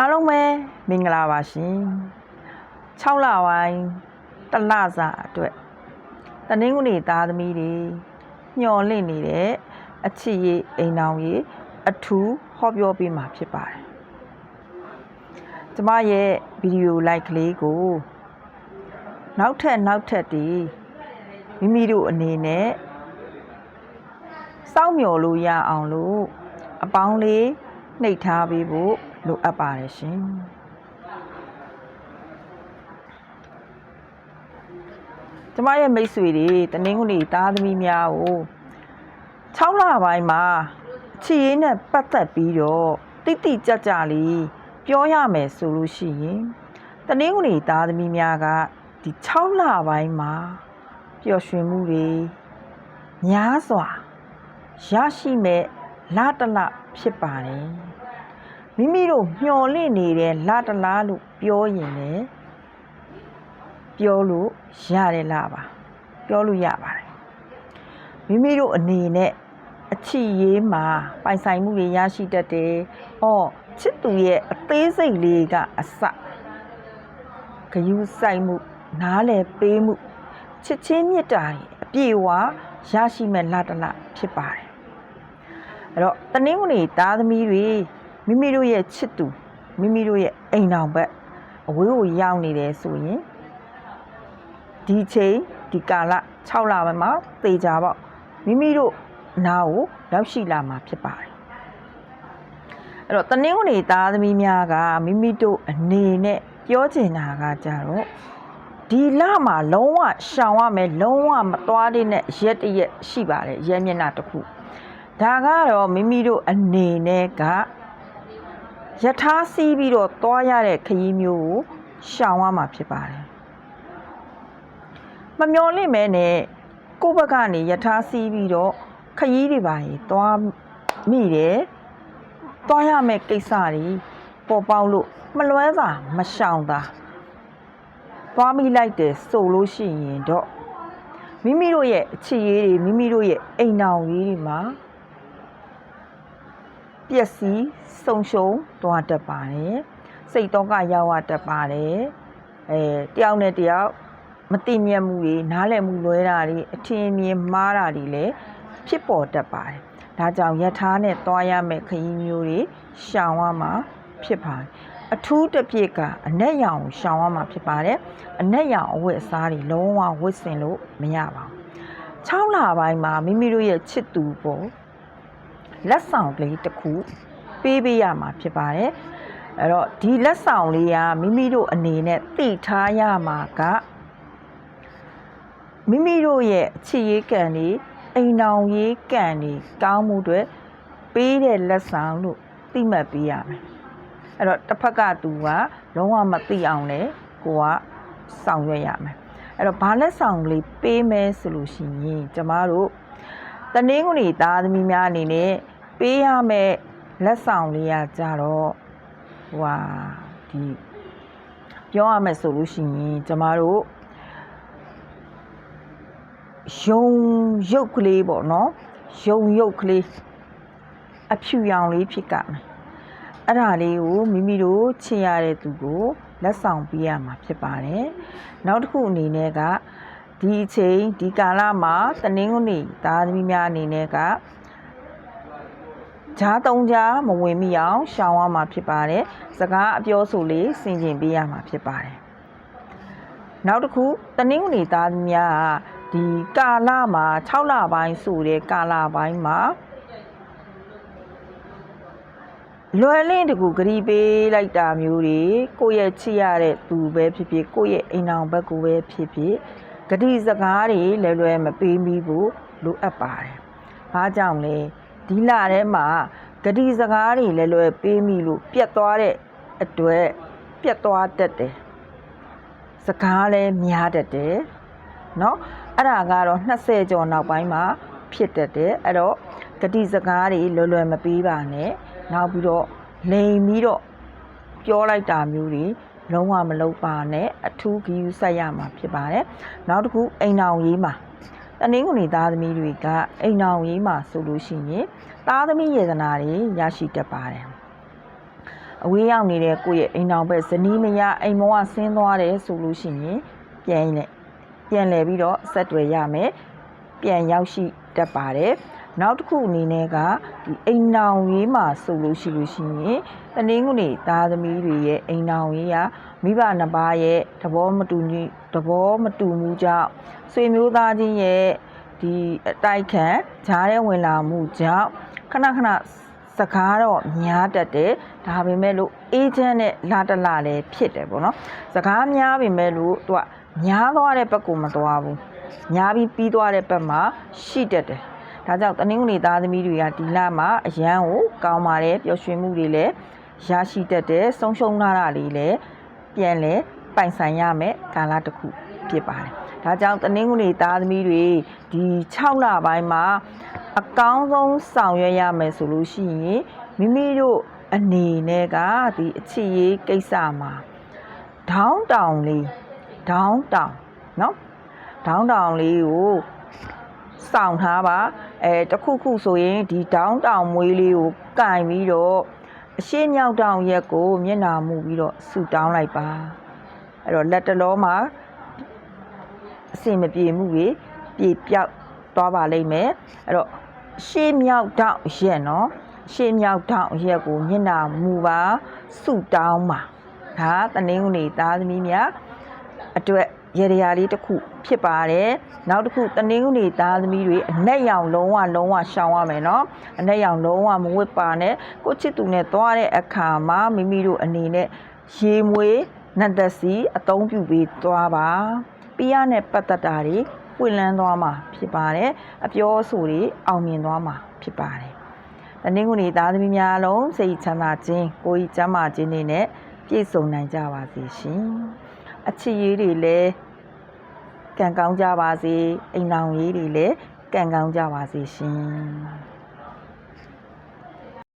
အားလုံးပဲမင်္ဂလာပါရှင်6လပိုင်းတလစာအတွက်တနင်္ဂနွေသားသမီးတွေညှော်လင့်နေတဲ့အချစ်ရေးအိမ်အောင်ရေးအထူးဟောပြောပေးမှာဖြစ်ပါတယ်ကျမရဲ့ဗီဒီယိုလိုက်ကလေးကိုနောက်ထပ်နောက်ထပ်ဒီမိမိတို့အနေနဲ့စောင့်မျှော်လို့ရအောင်လို့အပေါင်းလေးနှိပ်ထားပေးဖို့ လိုအပ်ပါတယ်ရှင်ကျမရဲ့မိတ်ဆွေတွေတနင်္ဂနွေသားသမီးများကို6လပိုင်းမှာချီရေးနဲ့ပတ်သက်ပြီးတော့တိတိကျကျလေးပြောရမယ်ဆိုလို့ရှိရင်တနင်္ဂနွေသားသမီးများကဒီ6လပိုင်းမှာပျော်ရွှင်မှုတွေများစွာရရှိမဲ့လတလဖြစ်ပါတယ် မိမိတို့မျော်လင့်နေတဲ့လတလားလို့ပြောရင်လည်းပြောလို့ရတယ်လားပါပြောလို့ရပါတယ်မိမိတို့အနေနဲ့အချစ်ရေးမှာပိုင်ဆိုင်မှုတွေရရှိတတ်တယ်။အော်ချစ်သူရဲ့အသေးစိတ်လေးကအစဂယုစိုက်မှုနားလည်ပေးမှုချစ်ချင်းမြတ်တာတွေအပြည့်အဝရရှိမဲ့လတလဖြစ်ပါတယ်။အဲ့တော့တနင်္ဂနွေသားသမီးတွေ မိမိတို့ရဲ့ချစ်သူမိမိတို့ရဲ့အိမ်တော်ဘက်အဝေးကိုရောက်နေတယ်ဆိုရင်ဒီချိန်ဒီကာလ6လပိုင်းမှာသေချာပေါ့မိမိတို့နာကိုရောက်ရှိလာမှာဖြစ်ပါတယ်အဲ့တော့တနင်္ဂနွေသားသမီးများကမိမိတို့အနေနဲ့ပြောချင်တာကကြတော့ဒီလမှာလုံးဝရှောင်ရမယ်လုံးဝမသွားတဲ့နဲ့ရက်တရက်ရှိပါတယ်ရဲမျက်နှာတစ်ခုဒါကတော့မိမိတို့အနေနဲ့က ယထာစီးပြီးတော့သွားရတဲ့ခရီးမျိုးကိုရှောင်ရမှာဖြစ်ပါတယ်မမျော်လင့်မဲနဲ့ကိုယ့်ဘက်ကနေယထာစီးပြီးတော့ခရီးတွေပါရင်သွားမိတယ်သွားရမယ့်ကိစ္စတွေပေါ်ပေါက်လို့မလွဲသာမရှောင်သာသွားမိလိုက်တယ်ဆိုလို့ရှိရင်တော့မိမိတို့ရဲ့အချစ်ရေးတွေမိမိတို့ရဲ့အိမ်အောင်ရေးတွေမှာ ပျက်စီးဆုံရှုံသွားတတ်ပါတယ်စိတ်တော့ကရောက်ရတတ်ပါတယ်အဲတယောက်နဲ့တယောက်မတိမြတ်မှုတွေနားလည်မှုလွဲတာတွေအထင်မြင်မှားတာတွေလည်းဖြစ်ပေါ်တတ်ပါတယ်ဒါကြောင့်ယထာနဲ့သွားရမယ့်ခရီးမျိုးတွေရှောင်ရမှာဖြစ်ပါတယ်အထူးတစ်ပြည့်ကအနက်ရောင်ရှောင်ရမှာဖြစ်ပါတယ်အနက်ရောင်အဝတ်အစားတွေလုံးဝဝတ်ဆင်လို့မရပါဘူး6လပိုင်းမှာမိမိတို့ရဲ့ချစ်သူပေါ် လက်ဆောင်ကလေးတစ်ခုပေးပေးရမှာဖြစ်ပါတယ်အဲ့တော့ဒီလက်ဆောင်လေးကမိမိတို့အနေနဲ့သိထားရမှာကမိမိတို့ရဲ့ချစ်ရေးကံတွေအိမ်အောင်ရေးကံတွေကောင်းမှုတွေပေးတဲ့လက်ဆောင်လို့သိမှတ်ပေးရမယ်အဲ့တော့တစ်ဖက်ကသူကလုံးဝမသိအောင်လေကိုကဆောင်ရွက်ရမယ်အဲ့တော့ဘာလက်ဆောင်လေးပေးမယ်ဆိုလို့ရှိရင်ကျမတို့ တနင်္ဂနွေသားသမီးများအနေနဲ့ပေးရမယ့်လက်ဆောင်လေးကကြတော့ဟိုဟာဒီပြောရမယ်ဆိုလို့ရှိရင်ကျမတို့ယုံရုပ်ကလေးပေါ့နော်ယုံရုပ်ကလေးအဖြူရောင်လေးဖြစ်ကမယ်အဲ့ဒါလေးကိုမိမိတို့ချင်ရတဲ့သူကိုလက်ဆောင်ပေးရမှာဖြစ်ပါတယ်နောက်တစ်ခုအနေနဲ့က ဒီအချိန်ဒီကာလမှာတနင်္ဂနွေသားသမီးများအနေနဲ့ကဂျားသုံးကြားမဝင်မိအောင်ရှောင်ရမှာဖြစ်ပါတယ်စကားအပြောဆိုလေးဆင်ခြင်ပေးရမှာဖြစ်ပါတယ်နောက်တစ်ခုတနင်္ဂနွေသားသမီးများကဒီကာလမှာ6လပိုင်းဆိုတဲ့ကာလပိုင်းမှာလွယ်လင့်တကူဂရီပေးလိုက်တာမျိုးတွေကိုယ့်ရဲ့ချစ်ရတဲ့သူပဲဖြစ်ဖြစ်ကိုယ့်ရဲ့အိမ်အောင်ဘက်ကိုပဲဖြစ်ဖြစ် ဂတိစကားတွေလွယ်လွယ်မပေးမိဘူးလိုအပ်ပါတယ်။ဘာကြောင့်လဲဒီလထဲမှာဂတိစကားတွေလွယ်လွယ်ပေးမိလို့ပြတ်သွားတဲ့အတွက်ပြတ်သွားတတ်တယ်။စကားလည်းများတတ်တယ်။နော်အဲ့ဒါကတော့20ကျော်နောက်ပိုင်းမှာဖြစ်တတ်တယ်အဲ့တော့ဂတိစကားတွေလွယ်လွယ်မပေးပါနဲ့နောက်ပြီးတော့လိန်ပြီးတော့ပြောလိုက်တာမျိုးတွေ လုံးဝမလုပ်ပါနဲ့အထူးဂရုစိုက်ရမှာဖြစ်ပါတယ်နောက်တစ်ခုအိမ်အောင်ရေးမှာတနင်္ဂနွေသားသမီးတွေကအိမ်အောင်ရေးမှာဆိုလို့ရှိရင်သားသမီးယေဒနာတွေရရှိတတ်ပါတယ်အဝေးရောက်နေတဲ့ကိုယ့်ရဲ့အိမ်တော်ဘက်ဇနီးမယားအိမ်မောကဆင်းသွားတယ်ဆိုလို့ရှိရင်ပြန်ရင်လည်းပြန်လဲပြီးတော့ဆက်တွေ့ရမယ်ပြန်ရောက်ရှိတတ်ပါတယ် နောက်တစ်ခုအနေနဲ့ကဒီအိမ်နောင်ရေးမှာဆိုလို့ရှိလို့ရှိရင်တနင်္ဂနွေသားသမီးတွေရဲ့အိမ်နောင်ရေးကမိဘနှစ်ပါးရဲ့သဘောမတူညီသဘောမတူမှုကြောင့်ဆွေမျိုးသားချင်းရဲ့ဒီအတိုက်ခံဂျားတဲ့ဝင်လာမှုကြောင့်ခဏခဏစကားတော့များတတ်တယ်ဒါပေမဲ့လို့အေဂျင့်နဲ့လာတလာလည်းဖြစ်တယ်ပေါ့နော်စကားများပေမဲ့လို့သူကများသွားတဲ့ဘက်ကမသွားဘူးများပြီးပြီးသွားတဲ့ဘက်မှာရှိတတ်တယ် ဒါကြောင့်တနင်္ဂနွေသားသမီးတွေကဒီလမှာအရန်ကိုကောင်းပါတယ်ပျော်ရွှင်မှုတွေလည်းရရှိတတ်တယ်ဆုံးရှုံးလာတာလေးလည်းပြန်လဲပိုင်ဆိုင်ရမယ်ကာလတစ်ခုဖြစ်ပါတယ်ဒါကြောင့်တနင်္ဂနွေသားသမီးတွေဒီ6လပိုင်းမှာအကောင်းဆုံးဆောင်ရွက်ရမယ်ဆိုလို့ရှိရင်မိမိတို့အနေနဲ့ကဒီအချစ်ရေးကိစ္စမှာဒေါင်းတောင်လေးဒေါင်းတောင်เนาะဒေါင်းတောင်လေးကို စောင့်ထားပါ အဲတစ်ခုခုဆိုရင်ဒီဒေါင်းတောင်မွေးလေးကိုကင်ပြီးတော့အရှိမြောက်တောင်ရက်ကိုမျက်နှာမူပြီးတော့ဆူတောင်းလိုက်ပါအဲ့တော့လက်တလုံးမှာအစင်မပြေမှုတွေပြေပြောက်သွားပါလိမ့်မယ်အဲ့တော့ရှေးမြောက်တောင်ရက်နော်ရှေးမြောက်တောင်ရက်ကိုမျက်နှာမူပါဆူတောင်းပါဒါတနင်္ဂနွေသားသမီးများအတွက် ရေရရာလေးတစ်ခုဖြစ်ပါတယ်နောက်တစ်ခုတနင်္ဂနွေသားသမီးတွေအနက်ရောင်လုံးဝလုံးဝရှောင်ရမယ်နော်အနက်ရောင်လုံးဝမဝတ်ပါနဲ့ကိုချစ်သူနဲ့သွားတဲ့အခါမှာမိမိတို့အနေနဲ့ရေမွေးနတ်သက်စီအသုံးပြုပြီးသွားပါပြရနဲ့ပတ်သက်တာတွေပွင့်လန်းသွားမှာဖြစ်ပါတယ်အပြောအဆိုတွေအောင်မြင်သွားမှာဖြစ်ပါတယ်တနင်္ဂနွေသားသမီးများလုံးစိတ်ချမ်းသာခြင်းကိုယ်ကြီးကျန်းမာခြင်းတွေနဲ့ပြည့်စုံနိုင်ကြပါစေရှင်အချစ်ရေးတွေလည်း ကံကောင်းကြပါစေအိမ်အောင်ရေးတွေလည်းကံကောင်းကြပါစေရှင်